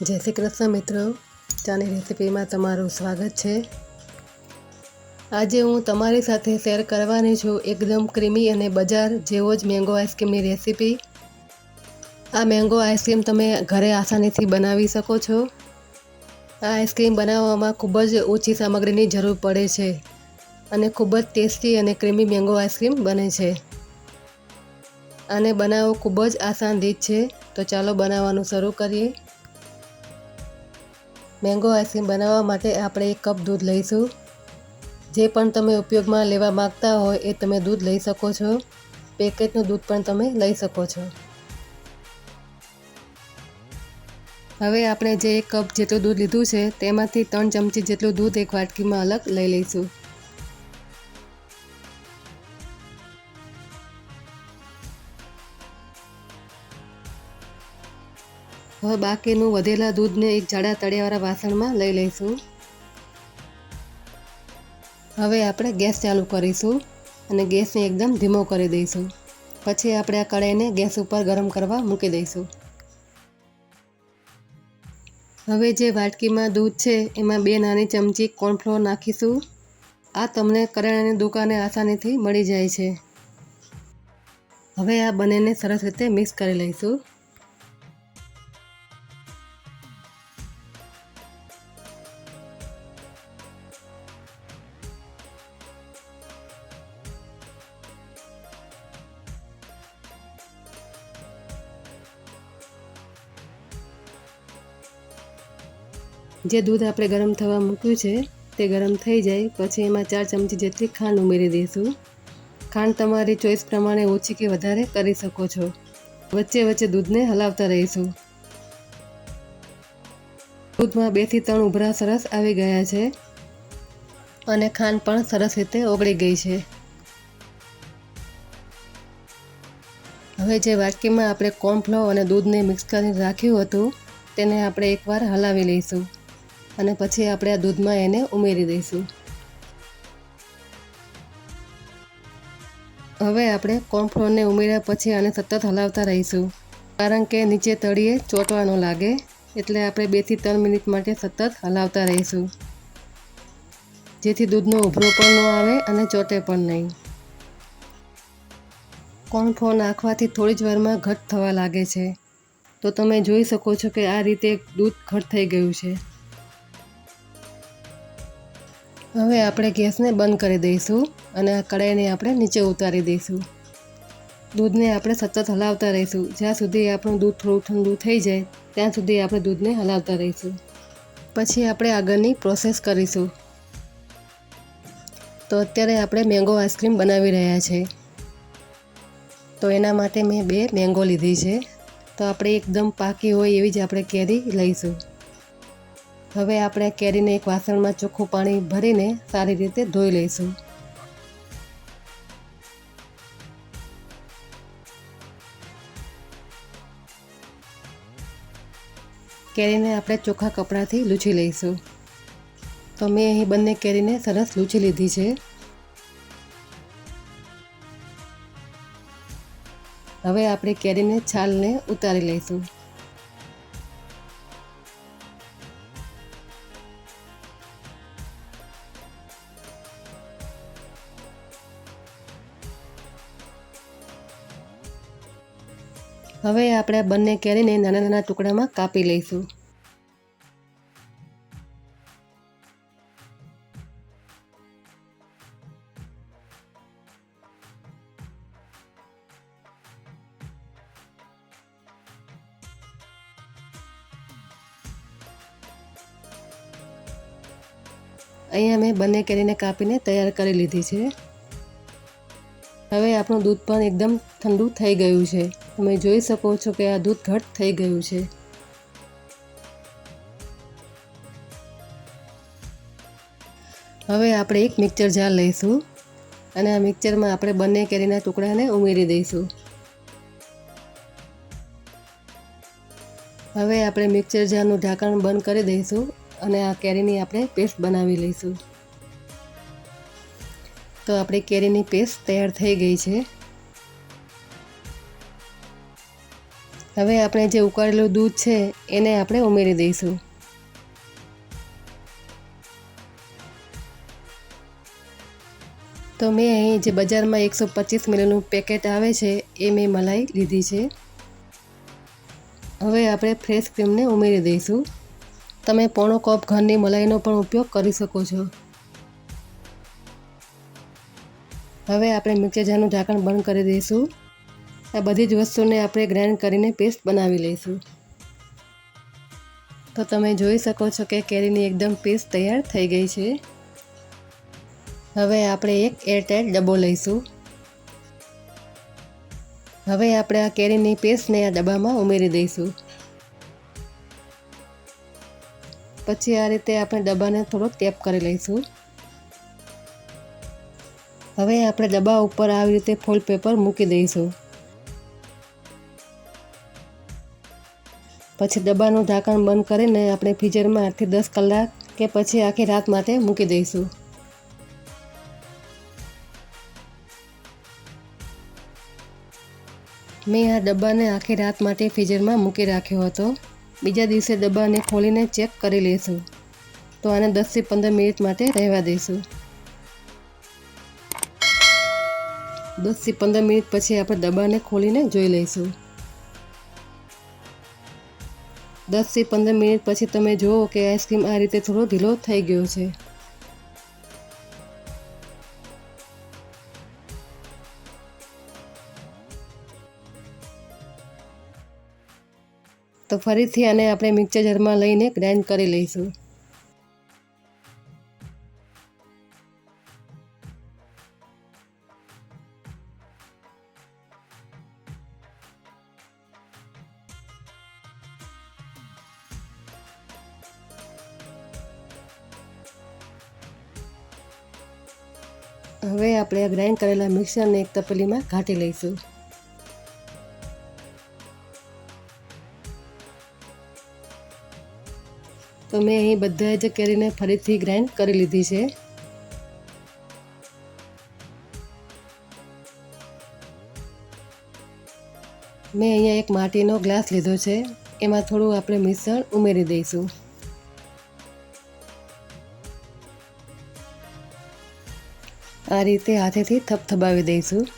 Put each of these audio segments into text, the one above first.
જય શ્રી કૃષ્ણ મિત્રો. ચાની રેસીપીમાં તમારું સ્વાગત છે. આજે હું તમારી સાથે શેર કરવાની છું એકદમ ક્રીમી અને બજાર જેવો જ મેંગો આઈસ્ક્રીમની રેસીપી. આ મેંગો આઈસ્ક્રીમ તમે ઘરે આસાનીથી બનાવી શકો છો. આ આઈસ્ક્રીમ બનાવવામાં ખૂબ જ ઓછી સામગ્રીની જરૂર પડે છે અને ખૂબ જ ટેસ્ટી અને ક્રીમી મેંગો આઈસ્ક્રીમ બને છે. આને બનાવવો ખૂબ જ આસાન રીત છે. તો ચાલો બનાવવાનું શરૂ કરીએ. મેંગો આઈસ્ક્રીમ બનાવવા માટે આપણે એક કપ દૂધ લઈશું. જે પણ તમે ઉપયોગમાં લેવા માગતા હોય એ તમે દૂધ લઈ શકો છો. પેકેટનું દૂધ પણ તમે લઈ શકો છો. હવે આપણે જે એક કપ જેટલું દૂધ લીધું છે તેમાંથી ત્રણ ચમચી જેટલું દૂધ એક વાટકીમાં અલગ લઈ લઈશું. હવે બાકીનું વધેલા દૂધને એક જાડા તળિયાવાળા વાસણમાં લઈ લઈશું. હવે આપણે ગેસ ચાલુ કરીશું અને ગેસને એકદમ ધીમો કરી દઈશું. પછી આપણે આ કડાઈને ગેસ ઉપર ગરમ કરવા મૂકી દઈશું. હવે જે વાટકીમાં દૂધ છે, એમાં બે નાની ચમચી કોર્નફ્લોર નાખીશું. આ તમને કરિયાણાની દુકાને આસાનીથી મળી જાય છે. હવે આ બંનેને સરસ રીતે મિક્સ કરી લઈશું. જે દૂધ આપણે ગરમ થવા મૂક્યું છે, તે ગરમ થઈ જાય, પછી એમાં ચાર ચમચી જેટલી ખાંડ ઉમેરી દઈશું. ખાંડ તમારી ચોઈસ પ્રમાણે ઓછી કે વધારે કરી શકો છો. વચ્ચે વચ્ચે દૂધને હલાવતા રહીશું. દૂધમાં બેથી ત્રણ ઉભરા સરસ આવી ગયા છે. અને ખાંડ પણ સરસ રીતે ઓગળી ગઈ છે. હવે જે વાટકીમાં આપણે કોર્નફ્લો અને દૂધને મિક્સ કરીને રાખ્યું હતું, તેને આપણે એકવાર હલાવી લઈશું. અને પછી આપણે આ દૂધમાં એને ઉમેરી દઈશું. હવે આપણે કોર્નફ્લોરને ઉમેર્યા પછી આને સતત હલાવતા રહીશું. કારણ કે નીચે તળીએ ચોંટવાનો લાગે, એટલે આપણે બેથી ત્રણ મિનિટ માટે સતત હલાવતા રહીશું. જેથી દૂધનો ઉભરો પણ ન આવે અને ચોટે પણ નહીં. કોર્નફ્લોર નાખવાથી થોડી જ વારમાં ઘટ થવા લાગે છે. તો તમે જોઈ શકો છો કે આ રીતે દૂધ ઘટ થઈ ગયું છે. હવે આપણે ગેસને બંધ કરી દઈશું અને આ કઢાઈને આપણે નીચે ઉતારી દઈશું. દૂધને આપણે સતત હલાવતા રહીશું. જ્યાં સુધી આપણું દૂધ થોડું ઠંડુ થઈ જાય, ત્યાં સુધી આપણે દૂધને હલાવતા રહીશું. પછી આપણે આગળની પ્રોસેસ કરીશું. તો અત્યારે આપણે મેંગો આઈસ્ક્રીમ બનાવી રહ્યા છે. તો એના માટે મેં બે મેંગો લીધી છે. તો આપણે એકદમ પાકી હોય એવી જ આપણે કેરી લઈશું. હવે આપણે કેરીને એક વાસણમાં ચોખ્ખું પાણી ભરીને સારી રીતે ધોઈ લઈશું. કેરીને આપણે ચોખ્ખા કપડાથી લૂછી લઈશું. તો મેં અહીં બંને કેરીને સરસ લૂછી લીધી છે. હવે આપણે કેરીને છાલને ઉતારી લઈશું. હવે આપણે બંને કેરીને નાના નાના ટુકડામાં કાપી લઈશું. અહીંયા મેં બંને કેરીને કાપીને તૈયાર કરી લીધી છે. હવે આપણું દૂધ પણ એકદમ ઠંડુ થઈ ગયું છે. તમે જોઈ શકો છો કે આ દૂધ ઘટ થઈ ગયું છે. હવે આપણે એક મિક્સર જાર લઈશું અને આ મિક્સરમાં આપણે બંને કેરીના ટુકડાને ઉમેરી દઈશું. હવે આપણે મિક્સર જારનું ઢાંકણ બંધ કરી દઈશું અને આ કેરીની આપણે પેસ્ટ બનાવી લઈશું. તો આપણી કેરીની પેસ્ટ તૈયાર થઈ ગઈ છે. હવે આપણે જે ઉકાળેલું દૂધ છે, એને આપણે ઉમેરી દઈશું. તો મેં અહીં જે બજારમાં એકસો પચીસ મિલીનું પેકેટ આવે છે, એ મેં મલાઈ લીધી છે. હવે આપણે ફ્રેશ ક્રીમને ઉમેરી દઈશું. તમે પોણો કપ ઘરની મલાઈનો પણ ઉપયોગ કરી શકો છો. હવે આપણે મિક્સર જારનું ઢાંકણ બંધ કરી દઈશું. આ બધી જ વસ્તુને આપણે ગ્રાઇન્ડ કરીને પેસ્ટ બનાવી લઈશું. તો તમે જોઈ શકો છો કે કેરીની એકદમ પેસ્ટ તૈયાર થઈ ગઈ છે. હવે આપણે એક એરટાઈટ ડબ્બો લઈશું. હવે આપણે આ કેરીની પેસ્ટને આ ડબ્બામાં ઉમેરી દઈશું. પછી આ રીતે આપણે ડબ્બાને થોડો ટેપ કરી લઈશું. હવે આપણે ડબ્બા ઉપર આવી રીતે ફોલ પેપર મૂકી દઈશું. પછી ડબ્બાનું ઢાંકણ બંધ કરીને આપણે ફ્રીઝરમાં આઠથી દસ કલાક કે પછી આખી રાત માટે મૂકી દઈશું. મેં આ ડબ્બાને આખી રાત માટે ફ્રીઝરમાં મૂકી રાખ્યો હતો. બીજા દિવસે ડબ્બાને ખોલીને ચેક કરી લઈશું. તો આને દસથી પંદર મિનિટ માટે રહેવા દઈશું. દસથી પંદર મિનિટ પછી આપણે ડબ્બાને ખોલીને જોઈ લઈશું. દસથી પંદર મિનિટ પછી તમે જુઓ કે આઈસ્ક્રીમ આ રીતે થોડો ઢીલો થઈ ગયો છે. તો ફરીથી આને આપણે મિક્સર જારમાં લઈને ગ્રાઇન્ડ કરી લઈશું. હવે આપણે આ ગ્રાઇન્ડ કરેલા મિક્સરને એક તપેલીમાં ઘાટી લઈશું. તો મેં અહીં બધા જ કેરીને ફરીથી ગ્રાઇન્ડ કરી લીધી છે. મેં અહીંયા એક માટીનો ગ્લાસ લીધો છે. એમાં થોડું આપણે મિશ્રણ ઉમેરી દઈશું. આ રીતે હાથેથી થપથપાવી દઈશું.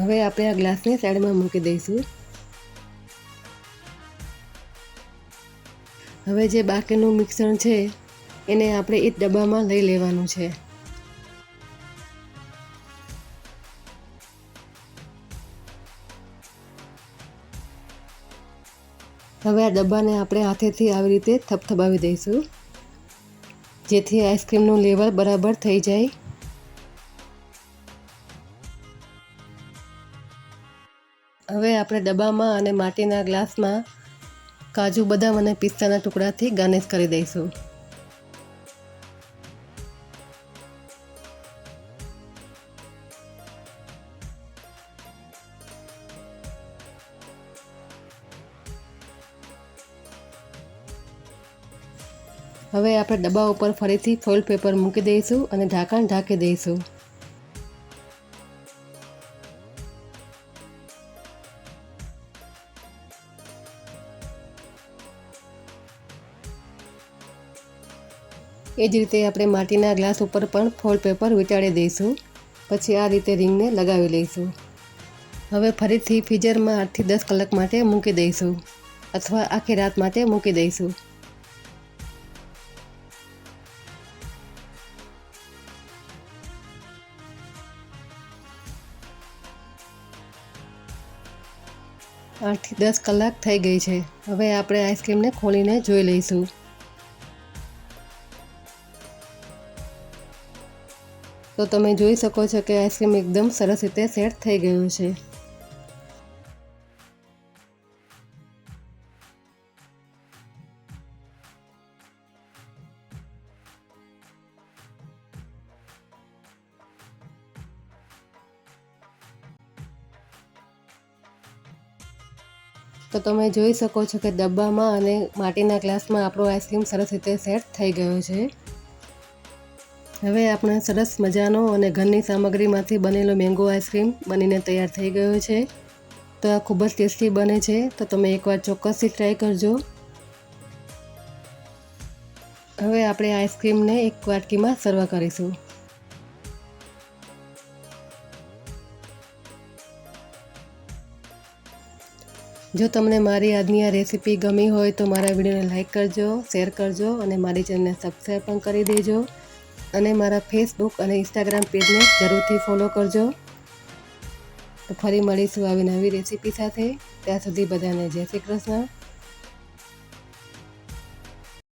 હવે આપણે આ ગ્લાસને સાઈડમાં મૂકી દઈશું. હવે જે બાકીનું મિશ્રણ છે, એને આપણે એ ડબ્બામાં લઈ લેવાનું છે. હવે આ ડબ્બાને આપણે હાથેથી આવી રીતે થપથપાવી દઈશું. જેથી આઈસ્ક્રીમનું લેવલ બરાબર થઈ જાય. હવે આપણે ડબ્બામાં અને માટીના ગ્લાસમાં કાજુ બદામ અને પિસ્તાના ટુકડાથી ગાર્નિશ કરી દઈશું. હવે આપણે ડબ્બા ઉપર ફરીથી ફોઇલ પેપર મૂકી દઈશું અને ઢાંકણ ઢાંકી દઈશું. એ જ રીતે આપણે માટીના ગ્લાસ ઉપર પણ ફોલ પેપર વીંટાળી દઈશું. પછી આ રીતે રિંગને લગાવી લઈશું. હવે ફરીથી ફ્રીઝરમાં આઠથી દસ કલાક માટે મૂકી દઈશું. અથવા આખી રાત માટે મૂકી દઈશું. આઠથી દસ કલાક થઈ ગઈ છે. હવે આપણે આઈસ્ક્રીમને ખોલીને જોઈ લઈશું. તો તમે જોઈ શકો છો કે આઈસ્ક્રીમ એકદમ સરસ રીતે સેટ થઈ ગયું છે. તો તમે જોઈ શકો છો કે ડબ્બામાં અને માટીના ગ્લાસમાં આપણો આઈસ્ક્રીમ સરસ રીતે સેટ થઈ ગયો છે. હવે આપણે સરસ મજાનો અને ઘરની સામગ્રીમાંથી બનેલો મેંગો આઈસ્ક્રીમ બનીને તૈયાર થઈ ગયો છે. તો આ ખૂબ જ ટેસ્ટી બને છે. તો તમે એકવાર ચોક્કસથી ટ્રાય કરજો. હવે આપણે આઈસ્ક્રીમને એક વાટકીમાં સર્વ કરીશું. જો તમને મારી આજની આ રેસીપી ગમી હોય તો મારા વિડીયોને લાઇક કરજો, શેર કરજો અને મારી ચેનલને સબસ્ક્રાઈબ પણ કરી દેજો. અને મારા ફેસબુક અને ઇન્સ્ટાગ્રામ પેજને જરૂરથી ફોલો કરજો. તો ફરી મળીશું આવી નવી રેસીપી સાથે. ત્યાં સુધી બધાને જય શ્રી કૃષ્ણ.